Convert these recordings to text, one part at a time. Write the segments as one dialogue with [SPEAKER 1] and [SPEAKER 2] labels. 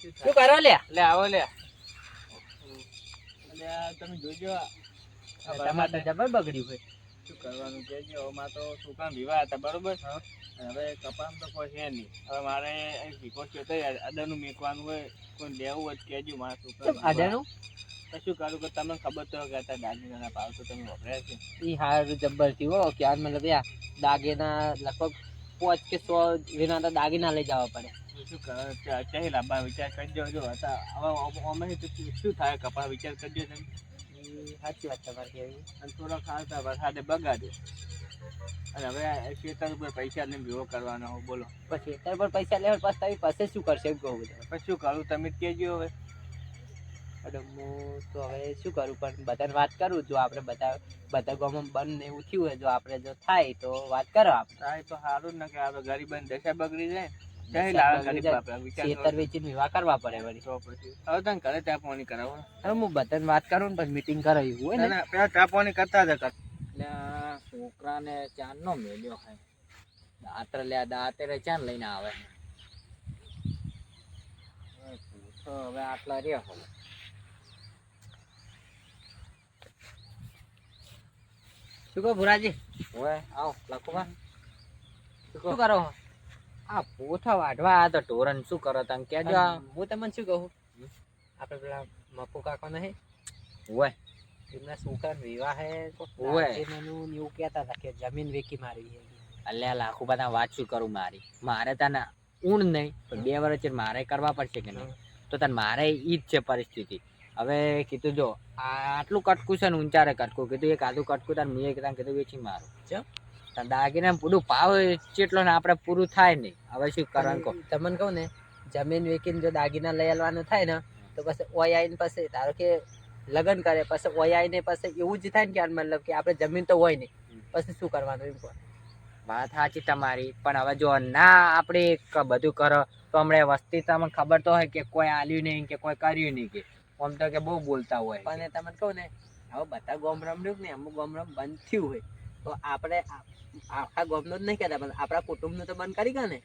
[SPEAKER 1] શું
[SPEAKER 2] શું કરો લે?
[SPEAKER 1] લે આવો લે. તમે જોજો.
[SPEAKER 2] જબર બગડ્યું હોય
[SPEAKER 1] શું કરવાનું કેજો અમાર તો છોકરા વિવાહ હતા બરોબર? હવે કપાસ તો કોઈ છે નહીં. હવે મારે અહીં ભીખો છે તો અદાનું મેકવાનું હોય કોઈ લેવું હોય કેજો મારે મારા છોકરા
[SPEAKER 2] કેમ આડાનું
[SPEAKER 1] તો શું કરું કે તમને ખબર તો કે અત્યારે દાગીનાના ભાવ તો તમે વપરાય છે.
[SPEAKER 2] ઈ હારું જબ્બર થયું હો કે આજ મતલબ યા દાગીના લગભગ પાંચ કે સો વિના તો દાગીના લઈ જવા પડે.
[SPEAKER 1] તો શું કરે ચાહી લાંબા વિચાર કરજો જો હતા હવે અમે તો શું- શું થાય કપા વિચાર કરજો તમે.
[SPEAKER 2] ઈ સાચી વાત તમારી કેવી
[SPEAKER 1] અને થોડા ખાતા વરસાદે બગાડ્યો અને હવે આ ખેતર ઉપર પૈસા લઈને ભેગો કરવાનો હોય બોલો.
[SPEAKER 2] પછી તાર પર પૈસા લેવા પછી તારી પાસે શું કરશે એમ કહું બધા
[SPEAKER 1] પછી શું કરું તમે જ કહેજો હવે.
[SPEAKER 2] હું તો હવે શું કરું? પણ બધાને વાત કરું? જો આપણે બધા બધા ગામમાં બંધ એવું થયું હોય જો આપણે જો થાય તો વાત કરો આપણે.
[SPEAKER 1] થાય તો સારું ને કે હવે ગરીબાની દશા બગડી જાય ચાહી લાવે ગરીબ બાપા વિચાર
[SPEAKER 2] વેચીને વિવાહ કરવા પડે વળી.
[SPEAKER 1] તો પછી હવે તને ઘરે ચા પાણી કરાવો.
[SPEAKER 2] હવે હું બધાને વાત કરું ને પણ મીટિંગ કરાવી હોય ને. હોય દાંતર લે દાતરે ચાંદ લઈને આવે હવે આટલા રહ્યા હવે શું કહો ભુરાજી? ઓય આવો લખવા શું કરો? આ પોથા વાઢવા આ તો ટોરન શું કરો તમે? કેજો હું તમને શું કહું? આપણે પેલા મફુ કાકો નહીં ઓય. એમના છોકરા વિવાહ હે
[SPEAKER 3] ઓય.
[SPEAKER 2] એનું એવું કહેતા હતા કે જમીન વેકી મારી
[SPEAKER 3] અલ્યા લાખો બધા વાત શું કરું મારી? મારે તને ઊંડ નહીં પણ બે વર્ષ મારે કરવા પડશે કે નહીં? તો તને મારે ઈ જ છે પરિસ્થિતિ. હવે કીધું જો આ આટલું કટકું છે ને ઊંચારે કટકું. કીધું એક આધું કટકું તાર મેં કીધું કીધું વેચી મારું.
[SPEAKER 2] ચમ?
[SPEAKER 3] તાર દાગીને પૂરું ભાવ ચેટલો ને આપણે પૂરું થાય નહીં. હવે શું કરવાનું કહો?
[SPEAKER 2] તમને કહું ને જમીન વેકીને જો દાગીના લઈ આવવાનું થાય ને તો પછી ઓય આવીને પછી ધારો કે લગ્ન કરે પછી ઓય આવીને પછી એવું જ થાય ને કે મતલબ કે આપણે જમીન તો હોય નહીં. પછી શું કરવાનું એમ કહો?
[SPEAKER 3] વાત સાચી તમારી પણ હવે જો ના આપણે બધું કરો તો હમણાં વસ્તી તમને ખબર તો હોય કે કોઈ આલ્યું નહીં કે કોઈ કર્યું નહીં કે. આમ તો કે બહુ બોલતા હોય
[SPEAKER 2] અને તમને કહું ને હવે બધા ગોમરમ રહ્યું ને અમુક ગોમરમ બંધ થયું હોય. તો આપણે આખા ગોમનો જ નહીં કહેતા પણ આપણા કુટુંબનું તો બંધ કરી ગયા ને?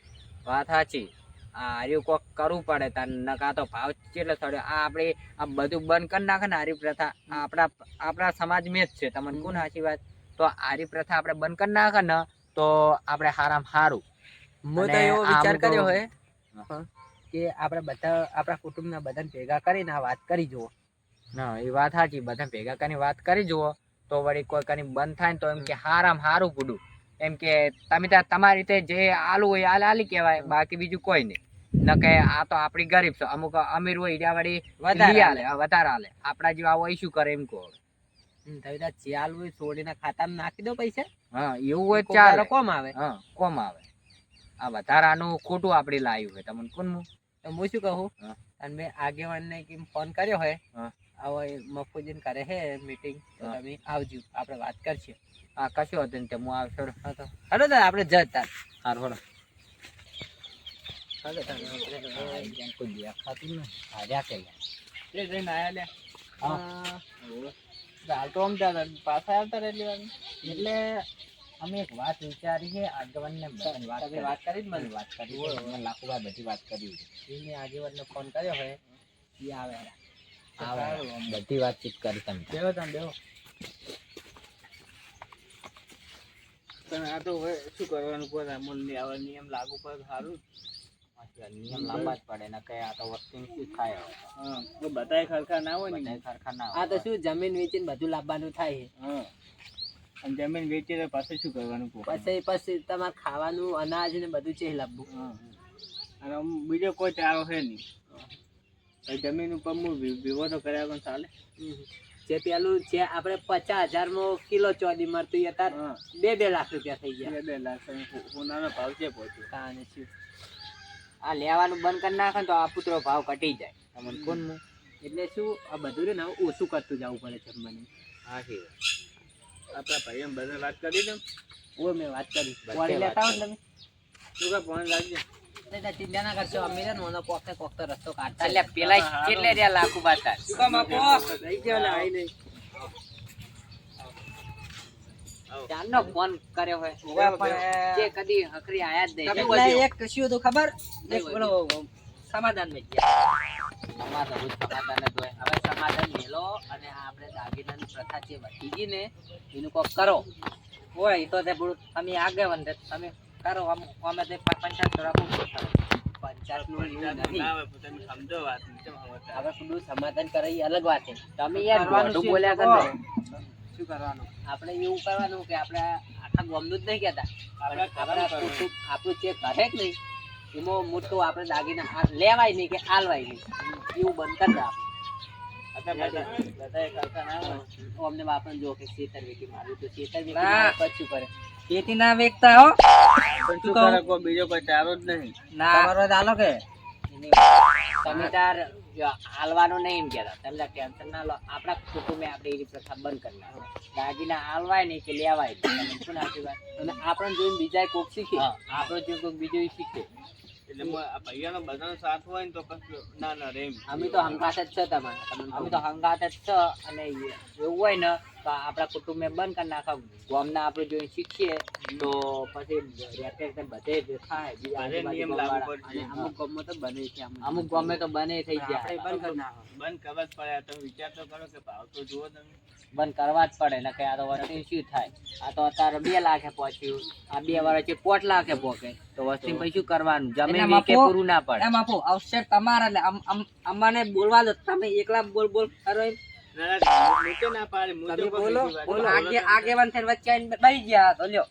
[SPEAKER 3] વાત સાચી. આ કોક કરવું પડે તાર નકા તો ભાવ કેટલો થયો આ આપણે આ બધું બંધ કરી નાખે ને આર્ય પ્રથા આપણા આપણા સમાજમાં જ છે. તમને કોણ સાચી વાત? તો આર્ય પ્રથા આપણે બંધ કરી નાખે ને તો આપણે હારામ હારું.
[SPEAKER 2] મેં તો એવો વિચાર કર્યો હોય. કે આપણે બધા આપણા કુટુંબના બધાને ભેગા કરીને આ વાત કરી જુઓ.
[SPEAKER 3] ના એ વાત સાચી. બધા ભેગા કરીને વાત કરી જુઓ તો વળી કોઈ કરીને બંધ થાય ને તો એમ કે હારામ હારું પૂડું એમ કે તમે ત્યાં તમારી રીતે જે આલુ હોય આલે આલી કહેવાય બાકી બીજું કોઈ નહીં. ન કે આ તો આપણી ગરીબ છે. અમુક અમીર હોય ત્યાં વળી
[SPEAKER 2] વધારે હાલે.
[SPEAKER 3] આલે. વધારે હાલે આપણા જેવા હોય શું કરે એમ કહો
[SPEAKER 2] તમે ત્યાં હોય છોડીને ખાતામાં નાખી દો પૈસા.
[SPEAKER 3] હા એવું હોય ચાલે.
[SPEAKER 2] કોમ આવે.
[SPEAKER 3] હા કોમ આવે. આ વધારાનું ખોટું આપણે લાવ્યું હોય. તમને કોણ
[SPEAKER 2] તો હું શું કહું? અને મેં આગેવાનને કેમ ફોન કર્યો હોય
[SPEAKER 3] હા.
[SPEAKER 2] આવો મફુજીને કરે હે મીટિંગ તો તમે આવજો આપણે વાત કરશે.
[SPEAKER 3] હા કશું હતું ને હું આવશો
[SPEAKER 2] હાલો તાર આપણે જતા
[SPEAKER 3] હાર હોડો
[SPEAKER 2] હાલો તાર. આપણે
[SPEAKER 3] કોઈ દેખાતું ને હાર્યા કે
[SPEAKER 1] જઈને આયા લે.
[SPEAKER 3] હા.
[SPEAKER 1] હાલ તો આમ ત્યાં પાછા આવતા રહે એટલી
[SPEAKER 3] એટલે અમે એક વાત વિચારી છે આગેવાનને બધાને વાત
[SPEAKER 2] તમે
[SPEAKER 3] કરી.
[SPEAKER 2] વાત કરી જ મને
[SPEAKER 3] વાત કરી. મને લાખુભાઈ બધી વાત કરી છે.
[SPEAKER 2] એને આગેવાનને ફોન કર્યો હોય એ આવે
[SPEAKER 3] આવે. બધી વાતચીત કરી તમે
[SPEAKER 1] બેવો તમે બેવો આ તો હવે શું કરવાનું કોઈ અમૂલની આવે નિયમ લાગુ પડે સારું
[SPEAKER 3] નિયમ લાંબા જ પડે ને કે આ તો વસ્તુ શું થાય હવે?
[SPEAKER 1] બધાય ખરખા ના હોય ને
[SPEAKER 3] બધાય ના
[SPEAKER 2] આ તો શું જમીન વેચીને બધું લાવવાનું થાય
[SPEAKER 1] હા અને જમીન વેચી તો પાછું શું કરવાનું
[SPEAKER 2] પછી પછી તમારે ખાવાનું અનાજ ને બધું છે લાવવું
[SPEAKER 1] હા અને આમ બીજો કોઈ ચારો છે નહીં. જમીન ઉપર હું વિવો તો કર્યા પણ ચાલે.
[SPEAKER 2] જે પેલું જે આપણે પચાસ હજારમાં કિલો ચોદી મળતું એ અત્યારે બે બે લાખ રૂપિયા થઈ ગયા.
[SPEAKER 1] બે બે લાખ ઉનાનો ભાવ છે પહોંચ્યો
[SPEAKER 3] આ લેવાનું બંધ કરી નાખે તો આ પુત્રો ભાવ ઘટી જાય. તમને કોણ
[SPEAKER 2] એટલે શું આ બધું ને ઓછું કરતું જવું પડે જમવાનું.
[SPEAKER 3] હા છે
[SPEAKER 1] આપણા ભાઈ એમ બધા વાત કરી દઉં.
[SPEAKER 2] ઓ મેં વાત કરી. વાળી લેતા આવો તમે.
[SPEAKER 1] તું કા ફોન
[SPEAKER 2] લાગજે. ચિંતા ના કરશો અમે રે કોકને કોક તો રસ્તો કાઢતા
[SPEAKER 3] એટલે પેલા કેટલે રહ્યા લાખું બાતા
[SPEAKER 1] શું કામ આપો થઈ ગયા ને આઈ નહીં.
[SPEAKER 3] જાનનો ફોન કર્યો હોય.
[SPEAKER 2] પણ-
[SPEAKER 3] જે કદી હકરી આયા જ નહીં.
[SPEAKER 2] એક શું હતું ખબર? એક સમાધાનમાં ગયા.
[SPEAKER 3] સમાધાન જ સમાધાન જ હોય. હવે સમાધાન મેલો અને આપણે દાગીનાની પ્રથા જે વધી ગઈ ને એનું કોક કરો.
[SPEAKER 2] હોય એ તો તે પેલું તમે આગેવાન છે તમે કરો આમ અમે તે પંચાયત રાખવું
[SPEAKER 3] એવું
[SPEAKER 1] પંચાયત
[SPEAKER 3] નથી.
[SPEAKER 1] ના આવે, પણ તમે સમજો વાત કેમ સમજતા?
[SPEAKER 2] હવે પેલું સમાધાન કરે એ અલગ વાત છે.
[SPEAKER 3] તમે યાર બોલ્યા. કરો.
[SPEAKER 2] શું કરવાનું?
[SPEAKER 3] આપણે એવું કરવાનું કે આપણે આખા ગમનું જ નહીં કહેતા.
[SPEAKER 1] આપણે
[SPEAKER 3] જે કરે જ નહીં એમાં મોટું આપણે દાગીના હાથ લેવાય નહીં કે આલવાય નહીં. એવું બંધ કરી. તો અમને જો કે શેતર વેકી માર્યું તો વેકી પછી કરે?
[SPEAKER 2] ખેતી ના વેચતા હો.
[SPEAKER 1] શું કરે, કોઈ બીજો કોઈ ચારો જ નહીં.
[SPEAKER 2] ના. તમારો ચાલો કે?
[SPEAKER 3] તમે તાર જો હાલવાનું નહીં એમ કહેતા. તમે ટેન્શન ના લો. આપણા કુટુંબે આપણે એવી પ્રથા બંધ કરી નાખો. દાગીના હાલવાય નહીં કે લેવાય નહીં. શું નાખી વાત અને આપણને જોઈને બીજા કોક શીખે. આપણો જોઈને કોક બીજો શીખે.
[SPEAKER 1] એટલે આ ભાઈઓનો બધાનો સાથ હોય ને તો કશું ના ના રે
[SPEAKER 3] અમે તો હંગાત જ છે તમારે. અમે તો હંગાત જ છે અને એવું હોય ને તો આપણા કુટુંબે બંધ કરી નાખો ગામના આપણે જોઈ શીખીએ તો પછી રેતે બધે જ બીજા
[SPEAKER 1] નિયમ લાગુ પડશે.
[SPEAKER 3] અમુક ગામમાં તો બને છે અમુક ગામે તો બને થઈ જાય
[SPEAKER 2] બંધ કરી નાખો
[SPEAKER 1] બંધ કરવા જ પડે. તમે વિચાર તો કરો કે ભાવ તો જુઓ તમે.
[SPEAKER 3] બંધ કરવા જ પડે ને કે આ તો વસ્તી શું થાય? આ તો અત્યારે બે લાખે પહોંચ્યું આ બે વર્ષે પોટ લાખે પોકે તો વસ્તી પછી શું કરવાનું? જમીન
[SPEAKER 2] કે
[SPEAKER 3] પૂરું ના પડે.
[SPEAKER 2] એમ આપો આવશે તમારા એટલે અમને બોલવા દો તમે એકલા બોલ બોલ કરો.
[SPEAKER 1] ના પાડે
[SPEAKER 2] તમે બોલો બોલો.
[SPEAKER 1] બોલો
[SPEAKER 2] આગે આગેવાન થઈને વચ્ચે આવીને બેસી ગયા તો લ્યો.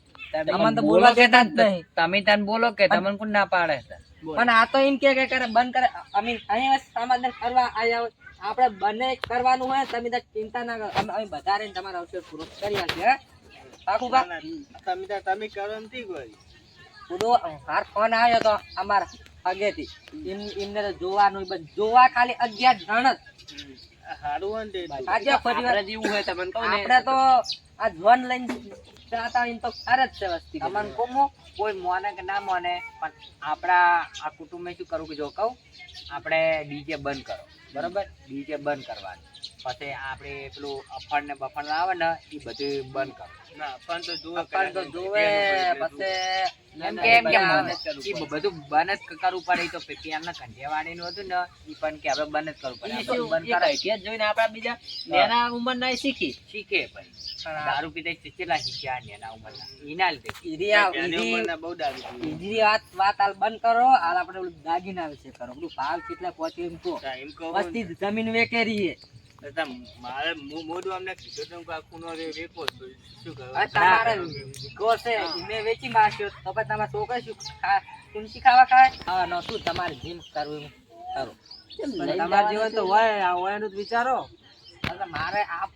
[SPEAKER 2] અમને તો બોલવા
[SPEAKER 3] કે
[SPEAKER 2] દેતા જ નહીં.
[SPEAKER 3] તમે તાન બોલો કે તમને કોણ ના પાડે?
[SPEAKER 2] પણ આ તો એમ કે કે કરે બંધ કરે અમીન અહીં સમાધાન કરવા આયા હોય. આપણે બંને કરવાનું હોય તમે તો ચિંતા ના કરો. અમે અમે બધા રહીને તમારો અવસર પૂરો કરી આપીએ હે. પાકું કા
[SPEAKER 1] તમે તો તમે કરો નથી કોઈ
[SPEAKER 2] પૂરો હાર ફોન આવ્યો તો અમારા આગેથી એમ એમને તો જોવાનું બસ જોવા ખાલી અગિયાર જણ જ.
[SPEAKER 1] આ હારું હોય ને
[SPEAKER 2] આજે ફરી વાર
[SPEAKER 3] જેવું હોય તમને કહું ને.
[SPEAKER 2] આપણે તો આ જોન લઈને જાતા ને તો ખરે જ છે વસ્તી
[SPEAKER 3] તમને કોમો કોઈ મોને કે ના મોને પણ આપણા આ કુટુંબે શું કરવું કે જો કહું આપણે ડીજે બંધ કરો. બરોબર? ડીજે બંધ કરવાનું. પછી આપણે પેલું અફણ ને બફણ આવે ને એ બધું બંધ કરો.
[SPEAKER 1] ના તો જુઓ
[SPEAKER 2] પણ તો જોવે પછી
[SPEAKER 3] એમ કે એમ કે
[SPEAKER 2] બધા
[SPEAKER 3] મને
[SPEAKER 1] બંધ જ
[SPEAKER 3] ઈ બધું બંધ જ કરવું પડે હતું ને ઈ પણ કે હવે બંધ જ કરવું પડે.
[SPEAKER 2] ઈ
[SPEAKER 3] આપણે
[SPEAKER 2] શું,
[SPEAKER 3] બંધ કરાય.
[SPEAKER 2] idea જોઈને આપણા બીજા નેના ઉંમરના શીખી.
[SPEAKER 3] શીખે ભાઈ દારૂ પીતે કેટલા શીખ્યા નેના ઉંમરના? એના લીધે.
[SPEAKER 2] ઈરી
[SPEAKER 1] બહુ દારૂ
[SPEAKER 2] ઈરી વાત વાત હાલ બંધ કરો હાલ આપણે દાગીના વિશે કરો. બધું ભાવ કેટલા પહોંચ્યું એમ કહો.
[SPEAKER 1] એમ કહું
[SPEAKER 2] જમીન વેકે રહીએ.
[SPEAKER 1] ને, તા મારે મો- મોઢું અમને કીધું કે. શું કરું?
[SPEAKER 2] તમારે વિકો છે ઈને વેચી મારશો તો પછી તમારા છોકરા શું ખા કુંચી ખાવા ખાય? હા નો શું તમારે જેમ કરવું એમ કરો તમારે જેવું તો હોય આ હોય એનું જ વિચારો. મારે આ-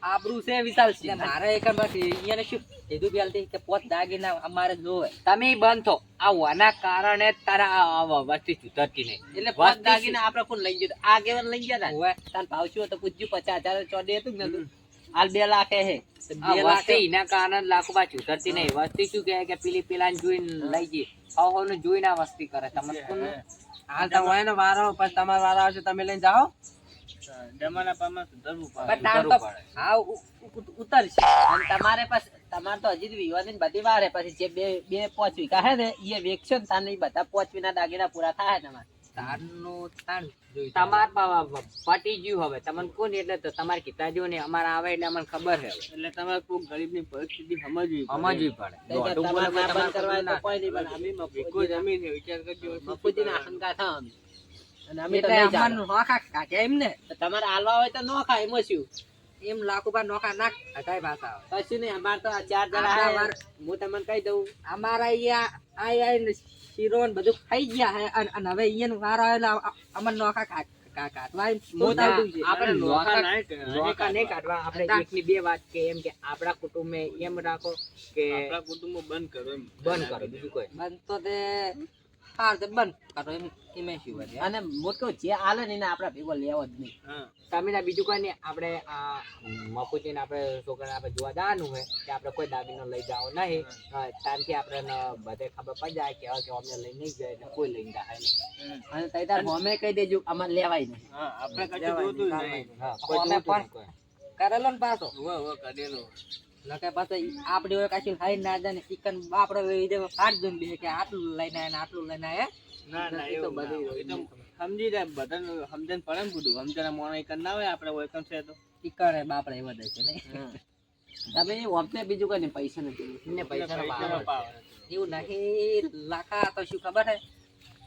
[SPEAKER 2] છે વિશાલ છે મારે એક બસ અહીંયા શું? કીધું પહેલથી કે પોત દાગીના અમારે જોવે.
[SPEAKER 3] તમે બંધ થો. આ હોવાના કારણે તારા આ- આ વસ્તી સુધરતી નહીં.
[SPEAKER 2] એટલે પોત દાગીના
[SPEAKER 3] આપણે કોણ લઈ ગયો? આગેવાન લઈ ગયા તા?
[SPEAKER 2] હોય તાર ભાવશું હોય તો પૂછ્યું પચાસ હજાર ચોડે હતું કે
[SPEAKER 3] હાલ બે લાખે હે
[SPEAKER 2] બે લાખ
[SPEAKER 3] એના કારણે લાખો બા સુધરતી નહીં. વસ્તી શું કહે કે પેલી પેલા જોઈને લઈ જઈએ. જોઈને આ વસ્તી કરે. તમને કોણ
[SPEAKER 2] હાલ તો વારો પછી તમારો વારો આવશે તમે લઈને જાઓ.
[SPEAKER 1] જમાના પામાં સુધરવું પડે.
[SPEAKER 2] ઉતરશે. અને તમારે પછી તમારે તો હજી વિવાદની બધી વાર પછી જે બે બે પાંચ વીઘા હે ને એ વેચશો ને તાર બધા પાંચ વીના દાગીના પૂરા થાય તમારે. તારનું તાર
[SPEAKER 3] તમાર પ- પ- પટી ગયું હવે. તમને કોણ એટલે તો તમારે કીધા જો ને અમારે આવે એટલે અમને ખબર છે
[SPEAKER 1] એટલે તમારે કોઈ ગરીબની પરિસ્થિતિ સમજવી
[SPEAKER 3] સમજવી પડે.
[SPEAKER 2] તમારે કરવા તો કોઈ નહીં, પણ અમે
[SPEAKER 1] વીઘો જમીન વિચાર કરજો.
[SPEAKER 2] મફુજીના
[SPEAKER 1] કરવાનું.
[SPEAKER 2] થા અમે. અને અમે તો નહીં ચાલો. એમ ને તમારે હાલવા હોય તો નોખા એમાં શું? એમ લાખો નોખા નાખ. કઈ ભાષા કશું નહીં અમારે તો ચાર જણા હું તમને કહી દઉં. અમારા અહીંયા આઈ આઈને શીરો ને બધું ખાઈ ગયા હે અને હવે અહીંયા વાર આવેલા એટલે નોખા ખા ખા ખાવા એમ
[SPEAKER 3] હું
[SPEAKER 2] તો આવતું છે.
[SPEAKER 3] આપણે
[SPEAKER 1] આપણે
[SPEAKER 3] નોખા
[SPEAKER 1] નોખા નાય કરે.
[SPEAKER 3] નોખા નહીં કાઢવા. આપણે
[SPEAKER 2] ના.
[SPEAKER 3] એકની બે વાત કે એમ કે આપણા કુટુંબે એમ રાખો કે
[SPEAKER 1] બંધ કરો
[SPEAKER 3] બંધ કરો બીજું કોઈ.
[SPEAKER 2] બંધ તો તે હાર બંધ. કરો એમ એમ શું અને મોટો જે હાલે ને એને ભેગો લેવો જ નહીં.
[SPEAKER 1] હા.
[SPEAKER 3] તમે બીજું કોઈ નહીં. આપણે આ મફુજીને આપણે છોકરાને આપણે જોવા જવાનું હોય કે આપણે કોઈ દાગીનો લઈ જાવ નહીં. હા, ત્યાંથી આપણે બધે ખબર પડી જાય કે હવે કે અમને લઈ નહીં જાય કોઈ લઈને જાય નહીં.
[SPEAKER 2] અને તઈ તાર કહી દેજો અમારે લેવાય નહીં.
[SPEAKER 1] આપણે કશું જોતું
[SPEAKER 2] નહીં,
[SPEAKER 1] નહીં.
[SPEAKER 3] હા, કોઈ
[SPEAKER 2] અમે પણ- કરેલો ને પાછો.
[SPEAKER 1] કરેલો
[SPEAKER 4] નકે પાછા આપણે કાશી ખાઈ ના જાય ને ચિકન આપડે હવે ફાટ દઉં બે કે આટલું લઈને આયા આટલું લઈને આયા
[SPEAKER 1] ના ના
[SPEAKER 4] એ તો બધું
[SPEAKER 1] હોય. સમજી જાય બધાને સમજણ પડે ને બધું. સમજણ મોણા એક ના હોય આપણે ઓળખાણ છે તો.
[SPEAKER 4] ચિકન એ બાપડે એવા દે છે નહીં તમે ઓમને બીજું કઈ પૈસા નથી. ને પૈસા એવું નહીં લાખા તો શું ખબર હે?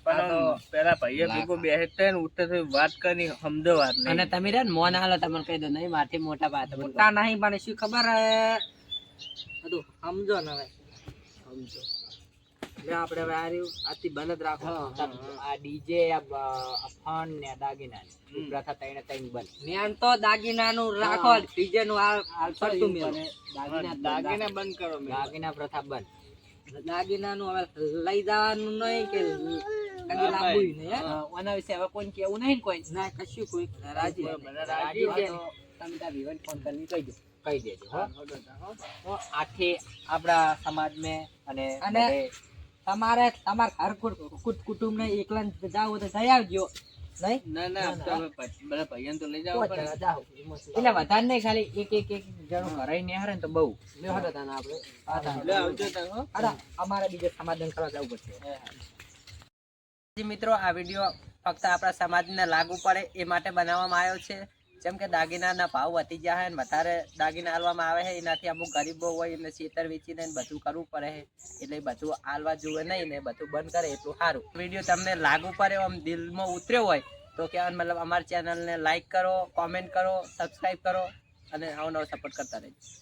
[SPEAKER 1] પણ આમ પેલા ભાઈએ ભેગો બેસતા ને ઉઠતા વાત કરી સમજો વાત નહીં.
[SPEAKER 2] અને તમે રે મોન હાલો તમને કહી દો નહીં મારથી મોટા વાત
[SPEAKER 4] મોટા નહીં પણ શું ખબર બધું સમજો ને હવે. સમજો. એટલે આપણે હવે આ રહ્યું આજથી બંધ જ રાખો.
[SPEAKER 2] આ ડીજે આ ફન ને દાગીના. પ્રથા તઈને તઈને બંધ.
[SPEAKER 4] મેન તો દાગીનાનું રાખો ડીજે નું આ ફરતું
[SPEAKER 1] હા, દાગીના બંધ કરો
[SPEAKER 2] દાગીના પ્રથા બંધ.
[SPEAKER 4] દાગીનાનું હવે લઈ જવાનું નહીં કે કદી લાવવું નહીં હે?
[SPEAKER 2] વિશે હવે કોઈ કેવું નહીં કોઈ.
[SPEAKER 4] ના કશું કોઈ રાજી
[SPEAKER 1] રાજી
[SPEAKER 2] તમે તાર વિવન ફોન કરીને કહી દો. કહી દેજો હો.
[SPEAKER 1] હો.
[SPEAKER 2] આખી આપણા સમાજમાં અને
[SPEAKER 4] અને તમારે તમાર ઘર કુટુંબ ને એકલા જાવ તો જઈ આવજો. નહીં?
[SPEAKER 1] ના ના બધા તો લઈ જવા
[SPEAKER 2] એટલે વધારે નહીં ખાલી એક એક એક જણું કરાઈ ને હારે તો બહુ.
[SPEAKER 4] અમારે બીજે સમાધાન કરવા જવું પડશે.
[SPEAKER 2] મિત્રો, આ વીડિયો ફક્ત આપણા સમાજને લાગુ પડે એ માટે બનાવવામાં આવ્યો છે. જેમ કે દાગીનાના ભાવ વધી ગયા છે ને વધારે દાગીના આલવામાં આવે છે, એનાથી અમુક ગરીબો હોય એમને છેતર વેચીને બધું કરવું પડે એટલે બધું આલવા જોવે નહીં ને બધું બંધ કરે એટલું સારું. વીડિયો તમને લાગુ પડે આમ દિલમાં ઉતર્યો હોય, તો કે મતલબ અમારી ચેનલને લાઈક કરો, કોમેન્ટ કરો, સબસ્ક્રાઈબ કરો અને આવો નવો સપોર્ટ કરતા રહેજો.